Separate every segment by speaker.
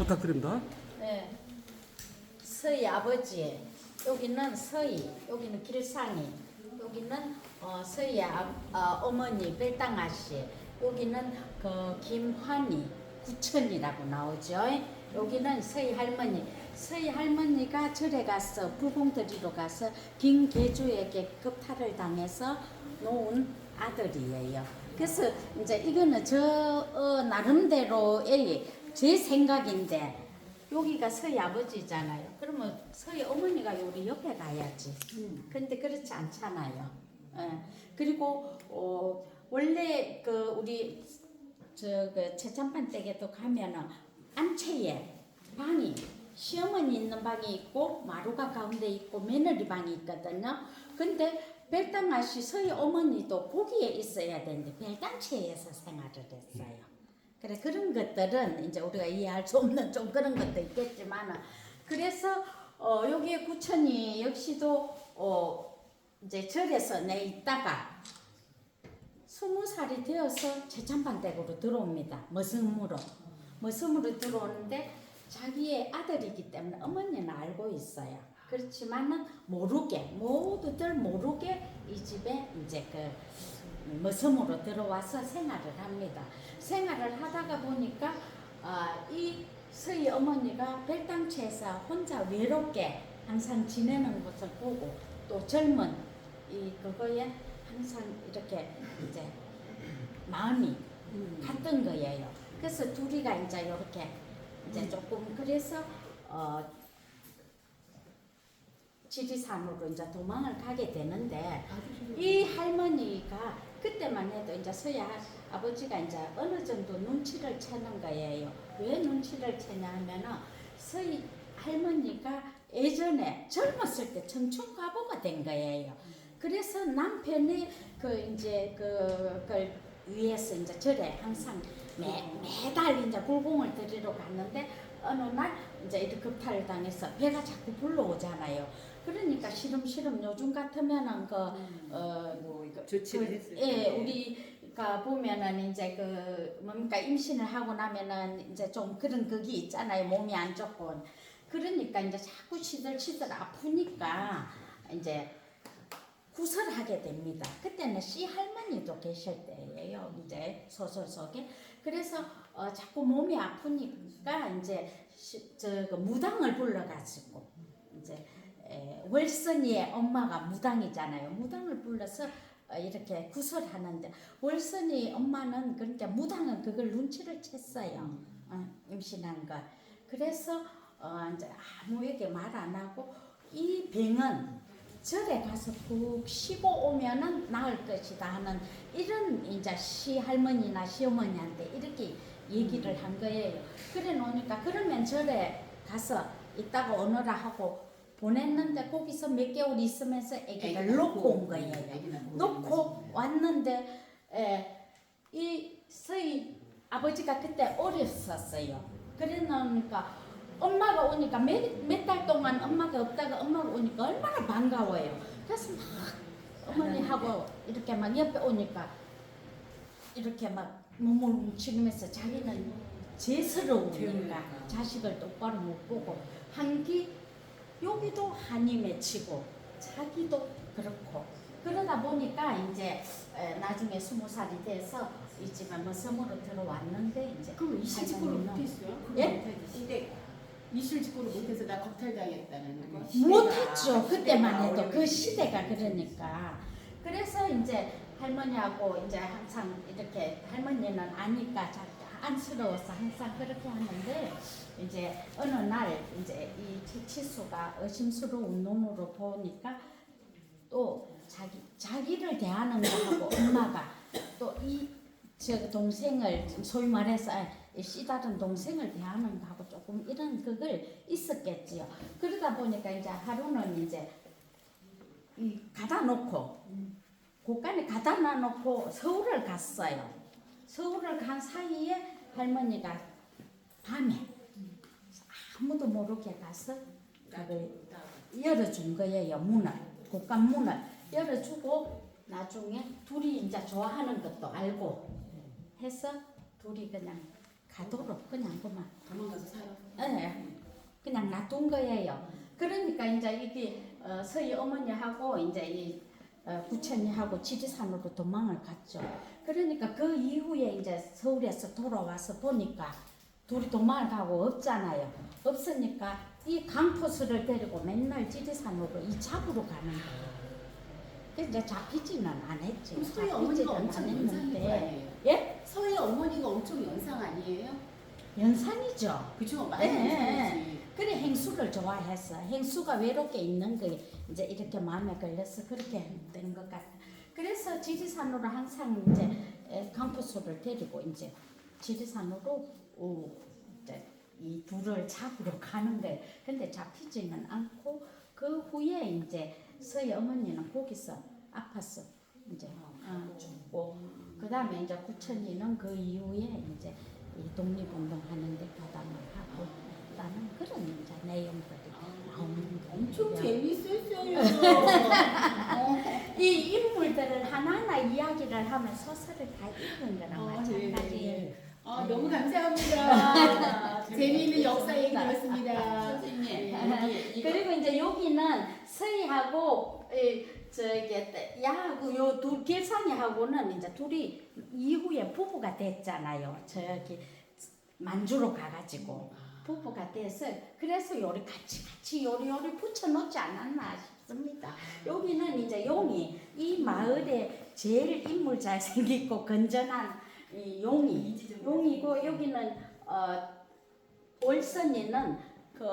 Speaker 1: 부탁드립니다.
Speaker 2: 네. 서희 아버지, 여기는 서희, 여기는 길상이, 여기는 어, 서희 아, 어, 어머니 별당아 씨, 여기는 그 김환희 구천이라고 나오죠. 여기는 서희 할머니. 서희 할머니가 절에 가서 불공들이로 가서 김계주에게 급탈을 당해서 놓은 아들이에요. 그래서 이제 이거는 저 어, 나름대로의 제 생각인데 여기가 서희 아버지잖아요. 그러면 서희 어머니가 여기 옆에 가야지. 근데 그렇지 않잖아요. 예. 그리고 어, 원래 그 우리 저그 최참판 댁에도 가면은 안채에 방이 시어머니 있는 방이 있고 마루가 가운데 있고 며느리 방이 있거든요. 근데 별당 아씨 서희 어머니도 거기에 있어야 되는데 별당채에서 생활을 했어요. 그래 그런 것들은 이제 우리가 이해할 수 없는 좀 그런 것도 있겠지만 그래서 어, 여기에 구천이 역시도 어, 이제 절에서 내 있다가 스무 살이 되어서 최참반댁으로 들어옵니다. 머슴으로 머슴으로 들어오는데 자기의 아들이기 때문에 어머니는 알고 있어요. 그렇지만은 모르게 모두들 모르게 이 집에 이제 그 머슴으로 들어와서 생활을 합니다. 생활을 하다가 보니까 아, 이 서희 어머니가 별당채에서 혼자 외롭게 항상 지내는 것을 보고 또 젊은 이 그거에 항상 이렇게 이제 마음이 갔던 거예요. 그래서 둘이가 이제 이렇게 이제 조금 그래서 어 지리산으로 이제 도망을 가게 되는데 이 할머니가 그때만 해도 이제 서야 아버지가 이제 어느 정도 눈치를 채는 거예요. 왜 눈치를 채냐 하면은 서희 할머니가 예전에 젊었을 때 청춘 과부가 된 거예요. 그래서 남편이 그 이제 그, 그걸 위해서 이제 절에 항상 매, 매달 이제 굴공을 드리러 갔는데 어느 날 이제 이렇게 급탈을 당해서 배가 자꾸 불러오잖아요. 그러니까 시름 시름 요즘 같으면은 그, 어,
Speaker 3: 뭐 이거 조치를
Speaker 2: 그,
Speaker 3: 했을
Speaker 2: 예,
Speaker 3: 때
Speaker 2: 우리가 보면은 이제 그 뭡니까 임신을 하고 나면은 이제 좀 그런 그게 있잖아요. 몸이 안 좋고. 그러니까 이제 자꾸 시들시들 아프니까 이제 구설하게 됩니다. 그때는 씨 할머니도 계실 때예요. 이제 소설 속에. 그래서 어, 자꾸 몸이 아프니까 이제 시, 저그 무당을 불러가지고 이제 에, 월선이의 엄마가 무당이잖아요. 무당을 불러서 어, 이렇게 구설하는데 월선이 엄마는 그러니까 무당은 그걸 눈치를 챘어요. 어, 임신한 걸. 그래서 어, 이제 아무에게 말 안 하고 이 병은 절에 가서 푹 쉬고 오면은 나을 것이다 하는 이런 이제 시할머니나 시어머니한테 이렇게 얘기를 한 거예요. 그래 놓으니까 그러면 절에 가서 있다가 오너라 하고 보냈는데 거기서 몇 개월 있으면서 아기를 놓고 온 거예요. 놓고 왔는데 에, 이 서희 아버지가 그때 어렸었어요. 그러니까 엄마가 오니까 몇 달 동안 엄마가 없다가 엄마가 오니까 얼마나 반가워요. 그래서 막 어머니하고 이렇게 막 옆에 오니까 이렇게 막 몸을 움츠리면서 자기는 죄스러우니까 자식을 똑바로 못 보고 한기 여기도 한이 맺히고 자기도 그렇고 그러다 보니까 이제 에, 나중에 스무 살이 돼서 이 집에 뭐 섬으로 들어왔는데 이제
Speaker 4: 그럼 이실 직고를
Speaker 2: 할머니는
Speaker 4: 못했어요?
Speaker 2: 예?
Speaker 3: 근데
Speaker 4: 이실 직고를 못해서 나 겁탈당했다는 거.
Speaker 2: 못했죠. 그때만 해도 그 시대가 그러니까. 그래서 이제 할머니하고 이제 항상 이렇게 할머니는 아니까 자- 안쓰러워서 항상 그렇게 하는데 이제 어느 날 이제 이 최치수가 의심스러운 눈으로 보니까 또 자기 자기를 대하는 거하고 엄마가 또 이 저 동생을 소위 말해서 이 씨다른 동생을 대하는 거하고 조금 이런 그걸 있었겠지요. 그러다 보니까 이제 하루는 이제 이 가다 놓고 곳간에 가다 놔놓고 서울을 갔어요. 서울을 간 사이에 할머니가 밤에 아무도 모르게 가서 그걸 열어준 거예요 문을 곳간 문을 열어주고 나중에 둘이 이제 좋아하는 것도 알고 해서 둘이 그냥 가도록 그냥 그만
Speaker 4: 도망가서 살아.
Speaker 2: 예, 그냥 놔둔 거예요. 그러니까 이제 이게 어, 서희 어머니하고 이제 이 어, 부처님하고 지리산으로 도망을 갔죠. 그러니까 그 이후에 이제 서울에서 돌아와서 보니까 둘이 도망을 가고 없잖아요. 없으니까 이 강포수를 데리고 맨날 지리산으로 이 잡으러 가는 거예요. 그 이제 잡히지는 않았지.
Speaker 4: 그럼 서희 어머니가 엄청 아니에요?
Speaker 2: 예?
Speaker 4: 서희 어머니가 엄청 연상 아니에요?
Speaker 2: 연산이죠.
Speaker 4: 그죠? 많이
Speaker 2: 네.
Speaker 4: 연상이지.
Speaker 2: 그래 행수를 좋아했어. 행수가 외롭게 있는 게 이제 이렇게 마음에 걸려서 그렇게 된 것 같아. 그래서 지리산으로 항상 이제 에, 강포수를 데리고 이제 지리산으로 오, 이제 이 둘을 잡으러 가는 거예요. 근데 잡히지는 않고 그 후에 이제 서희 어머니는 거기서 아팠어. 이제 어, 죽고 그 다음에 이제 구천이는 그 이후에 이제 이 독립운동 하는데 가담을 하고 라는 그런 이제 내용들이 나오는 거예요.
Speaker 4: 엄청 재밌었어요. 어.
Speaker 2: 이 인물들을 하나하나 이야기를 하면 소설을 다 읽는 거랑
Speaker 4: 어,
Speaker 2: 마찬가지예요.
Speaker 4: 네. 아, 너무 감사합니다. 재미있는 역사 얘기 들었습니다.
Speaker 1: 선생님
Speaker 2: 네. 그리고 이제 여기는 서희하고 이 저기 야하고 요둘 길상이하고는 이제 둘이 이후에 부부가 됐잖아요. 저기 만주로 가가지고 부부가 돼서 그래서 요리 같이 같이 요리 요리 붙여놓지 않았나 싶습니다. 여기는 이제 용이 이 마을에 제일 인물 잘 생기고 건전한 이 용이 용이고 여기는 어 월선이는 그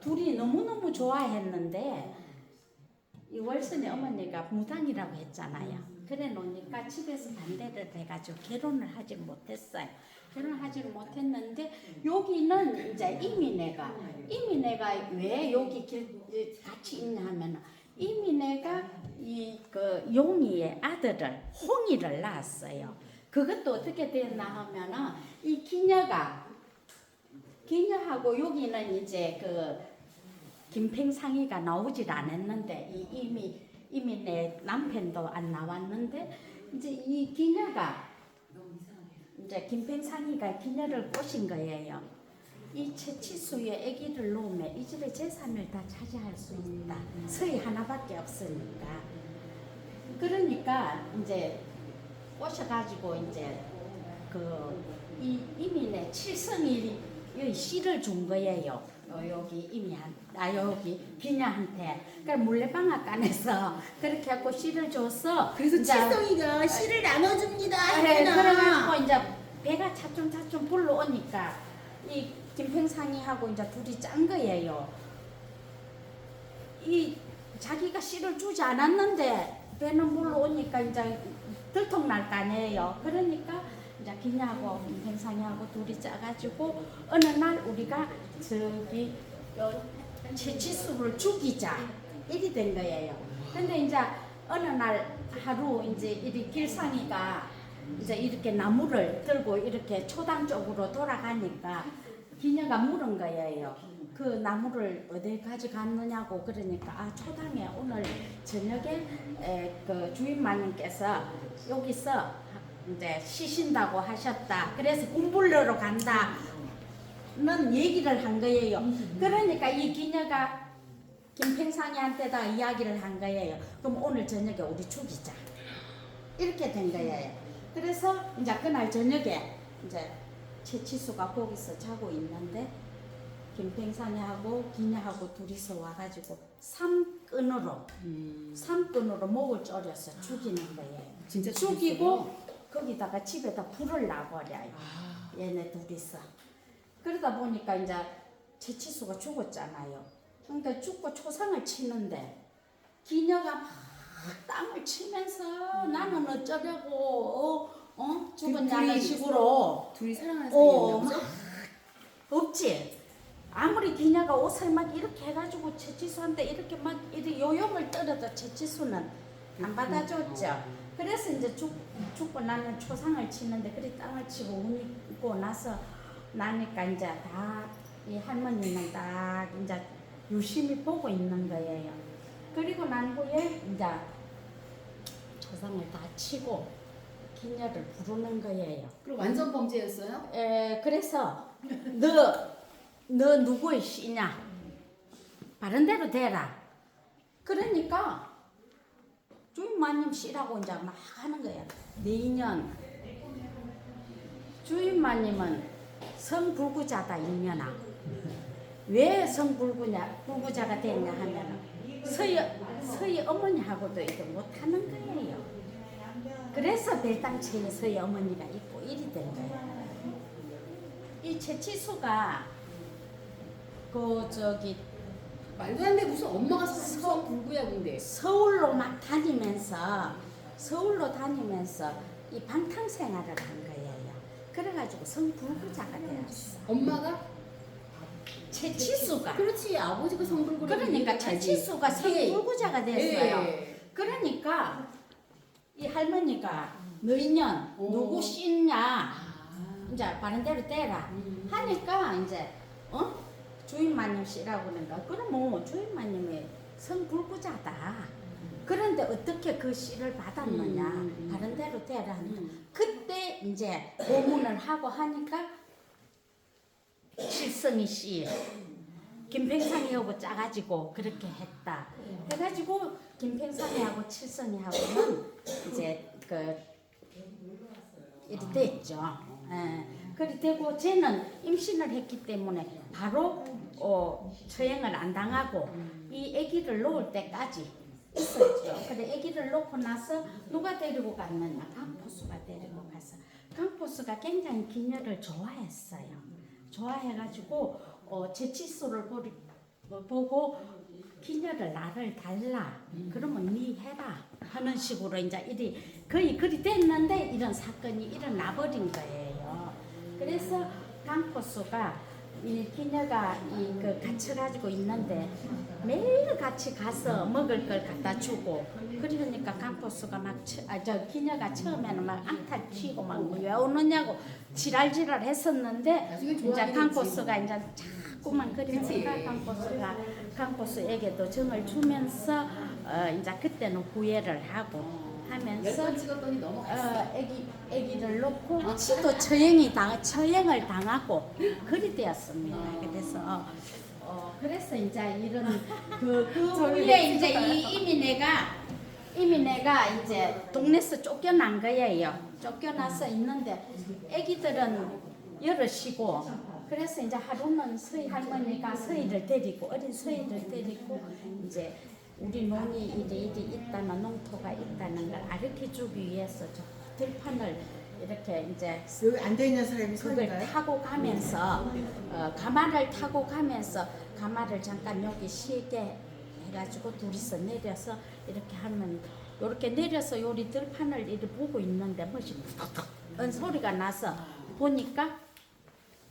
Speaker 2: 둘이 너무 너무 좋아했는데 이 월선이 어머니가 무당이라고 했잖아요. 그래 놓으니까 집에서 반대를 해가지고 결혼을 하지 못했어요. 결혼하지 를 못했는데 여기는 이제 이민애가 이민애가 왜 여기 길, 같이 있냐 하면 이민애가 이 그 용이의 아들을 홍이를 낳았어요. 그것도 어떻게 됐나 하면은 이 기녀가 기녀하고 여기는 이제 그 김팽상이가 나오질 않았는데 이 이미 이미 내 남편도 안 나왔는데 이제 이 기녀가 이제 김팽상이가 기녀를 꼬신 거예요. 이 채치수에 아기를 놓으면 이 집의 재산을 다 차지할 수 있다. 서희 하나밖에 없으니까. 그러니까 이제 꼬셔가지고 이제 그 이 이민의 칠성이 이 씨를 준 거예요. 요 여기 이미한 아 여기 기녀한테 그러니까 물레방앗간에서 그렇게 하고 씨를 줘서
Speaker 4: 그래서
Speaker 2: 이제
Speaker 4: 칠성이가 씨를 나눠줍니다.
Speaker 2: 그래,
Speaker 4: 했구나.
Speaker 2: 그래가지고 이제 배가 차츰차츰 불러오니까 이 김팽상이하고 이제 둘이 짠 거예요. 이 자기가 씨를 주지 않았는데 배는 물러오니까 이제 들통 날 거 아니에요. 그러니까 이제 기냐하고 김팽상이하고 둘이 짜가지고 어느 날 우리가 저기 요 채치수를 죽이자 이리 된 거예요. 근데 이제 어느 날 하루 이제 이리 길상이가 이제 이렇게 나무를 들고 이렇게 초당 쪽으로 돌아가니까 기녀가 물은 거예요. 그 나무를 어디 가져갔느냐고 그러니까 아 초당에 오늘 저녁에 에, 그 주인 마님께서 여기서 이제 쉬신다고 하셨다. 그래서 공부하러 간다. 는 얘기를 한 거예요. 그러니까 이 기녀가 김팽상이한테다 이야기를 한 거예요. 그럼 오늘 저녁에 우리 죽이자. 이렇게 된 거예요. 그래서 이제 그날 저녁에 이제 최치수가 거기서 자고 있는데 김팽산이하고 기녀하고 둘이서 와가지고 삼끈으로
Speaker 4: 음,
Speaker 2: 삼끈으로 목을 졸여서 죽이는 거예요.
Speaker 4: 진짜
Speaker 2: 죽이고 거기다가 집에다 불을 놔버려요.
Speaker 4: 아,
Speaker 2: 얘네 둘이서. 그러다 보니까 이제 최치수가 죽었잖아요. 그러니까 죽고 초상을 치는데 기녀가 막 땅을 치면서 나는 어쩌려고 어, 어? 죽었냐는
Speaker 4: 둘이
Speaker 2: 식으로
Speaker 4: 둘이 사랑하는
Speaker 2: 어,
Speaker 4: 사이였나 보죠?
Speaker 2: 없지. 아무리 기냐가 옷을 막 이렇게 해가지고 채치수한테 이렇게 막 이렇게 요용을 떨어도 채치수는 안 받아줬죠. 그래서 이제 죽, 죽고 나는 초상을 치는데 그리 땅을 치고 우니고 나서 나니까 이제 다 이 할머니는 딱 이제 유심히 보고 있는 거예요. 그리고 난 후에 이제 초상을 다 치고 기녀를 부르는 거예요.
Speaker 4: 그럼 완전 범죄였어요?
Speaker 2: 에, 그래서 너, 너 누구의 씨냐? 바른 대로 대라. 그러니까 주인마님 씨라고 이제 막 하는 거야. 내년 주인마님은 성불구자다 이년아. 왜 성불구냐 불구자가 됐냐 하면은 서희 서희 어머니하고도 이거 못하는 거예요. 그래서 별당체에 서희 어머니가 있고 일이 된 거예요. 이 채치수가 그 저기
Speaker 4: 말도 안 돼 무슨 엄마가 성 불구야군데.
Speaker 2: 서울로 막 다니면서 서울로 다니면서 이 방탕 생활을 한 거예요. 그래가지고 성불구자가 되었어.
Speaker 4: 엄마가?
Speaker 2: 채치수가
Speaker 4: 그렇지 아버지가 성불구.
Speaker 2: 그러니까 채치수가 성불구자가 됐어요.
Speaker 4: 예.
Speaker 2: 그러니까 이 할머니가 너희는
Speaker 4: 오.
Speaker 2: 누구 씻냐
Speaker 4: 아.
Speaker 2: 이제 바른 대로 떼라
Speaker 4: 음.
Speaker 2: 하니까 이제 어 주인마님 씨라고 그러니까 그러면 주인마님이 성불구자다. 그런데 어떻게 그 씨를 받았느냐
Speaker 4: 음, 음.
Speaker 2: 대로 떼라 하니까
Speaker 4: 음.
Speaker 2: 그때 이제 고문을 하고 하니까 칠성이 씨 김팽상이하고 짜가지고 그렇게 했다. 해가지고 김팽상이하고 칠성이하고는 이제 그 이리 됐죠. 예. 그리 되고 쟤는 임신을 했기 때문에 바로 어, 처형을 안 당하고 이 아기를 놓을 때까지 있었죠. 근데 아기를 놓고 나서 누가 데리고 갔느냐? 강포수가 데리고 가서 강포수가 굉장히 기녀를 좋아했어요. 좋아해가지고 어, 제치수를 보리, 뭐 보고 기녀를 나를 달라. 그러면 네 해라 하는 식으로 이제 이리 거의 그리 됐는데 이런 사건이 일어나 버린 거예요. 그래서 강포수가 이 기녀가 이 그 갇혀가지고 있는데 매일 같이 가서 먹을 걸 갖다 주고 그러니까 강포수가 막아저 기녀가 처음에는 막 앙탈 피고 막 왜 오느냐고 지랄지랄 했었는데 이제 강포수가 이제 자꾸만 그러니까. 강포수가 강포수에게도 정을 주면서 어 이제 그때는 후회를 하고 하면서
Speaker 4: 열번 찍었더니 넘어갔어.
Speaker 2: 어, 애기 애기를 놓고 지도 처형이 당 처형을 당하고 그리 되었습니다. 그래서 어, 어, 그래서 이제 이런 그, 그 후에 이제 이 이민애가 이민애가 이제 동네에서 쫓겨난 거예요. 쫓겨나서 있는데 애기들은 여럿이고 그래서 이제 하루는 서희 할머니가 서희를 데리고 어린 서희를 데리고 이제 우리 농이 이리 이리 있다는 농토가 있다는 걸 가르쳐 주기 위해서 저 들판을 이렇게 이제
Speaker 1: 여기 앉아 있는 사람이
Speaker 2: 그걸
Speaker 1: 서인가요?
Speaker 2: 타고 가면서 어, 가마를 타고 가면서 가마를 잠깐 여기 쉬게 해가지고 둘이서 내려서 이렇게 하면 이렇게 내려서 요리 들판을 이렇게 보고 있는데 뭐지 은 소리가 나서 보니까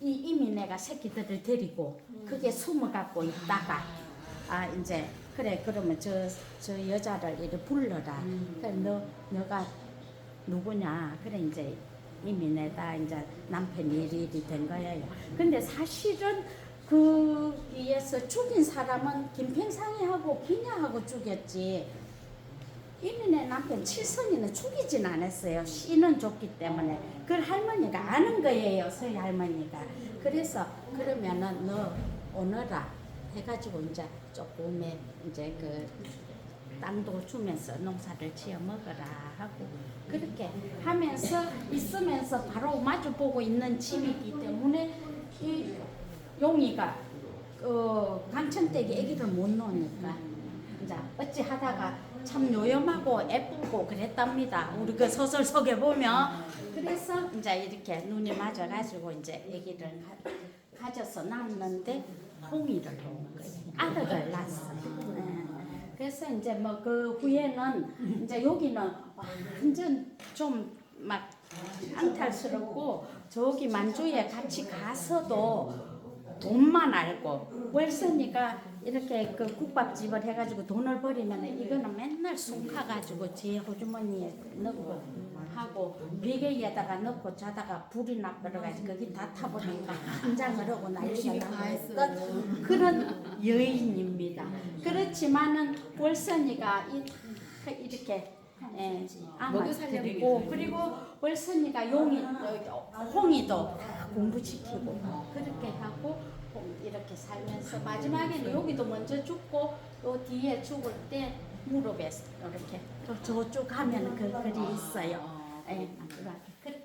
Speaker 2: 이 이민애가 새끼들을 데리고 그게 숨어갖고 있다가 아 이제 그래 그러면 저 저 여자를 이리 불러라 그래 너 너가 누구냐 그래 이제 이민애다 이제 남편이 이리 된 거예요 근데 사실은 거기에서 죽인 사람은 김평상이하고 기냐하고 죽였지 이민의 남편 칠성이는 죽이진 않았어요. 씨는 줬기 때문에. 그걸 할머니가 아는 거예요. 서희 할머니가. 그래서 그러면은 너 오너라 해가지고 이제 조금의 이제 그 땅도 주면서 농사를 지어 먹어라 하고 그렇게 하면서 있으면서 바로 마주 보고 있는 집이기 때문에 이 용이가 어, 강천댁에 아기를 못 놓으니까 이제 어찌 하다가 참 요염하고 예쁘고 그랬답니다. 우리 그 소설 속에 보면 그래서 이제 이렇게 눈이 맞아가지고 이제 아기를 가, 가져서 낳았는데 홍이를 놓은 거예요. 아들을 낳았어요. 네. 그래서 이제 뭐 그 후에는 이제 여기는 완전 좀막 앙탈스럽고 저기 만주에 같이 가서도 돈만 알고 월선이가 이렇게 그 국밥집을 해가지고 돈을 버리면 이거는 맨날 숨가가지고 제 호주머니에 넣고 하고 베개에다가 넣고 자다가 불이 나버려가지고 거기 다 타버리니까 한장을 하고 난리가
Speaker 4: 했어요.
Speaker 2: 그런 여인입니다. 그렇지만은 월선이가 이, 이렇게 예, 아마 드리고 그리고 월선이가 용이 어, 홍이도 다 공부시키고 그렇게 하고 홍 이렇게 살면서 마지막에는 여기도 먼저 죽고 요 뒤에 죽을 때 무릎에 이렇게 또 저쪽 하면 그 글이 있어요. 예, 마지막에 그렇게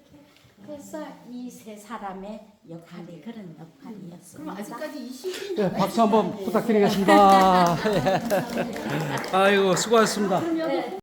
Speaker 2: 그래서 이 세 사람의 역할이 그런 역할이었습니다.
Speaker 4: 그럼 아직까지 이 시즌
Speaker 1: 네, 박수 한번 부탁드리겠습니다. 예. 아이고 수고하셨습니다.
Speaker 2: 네.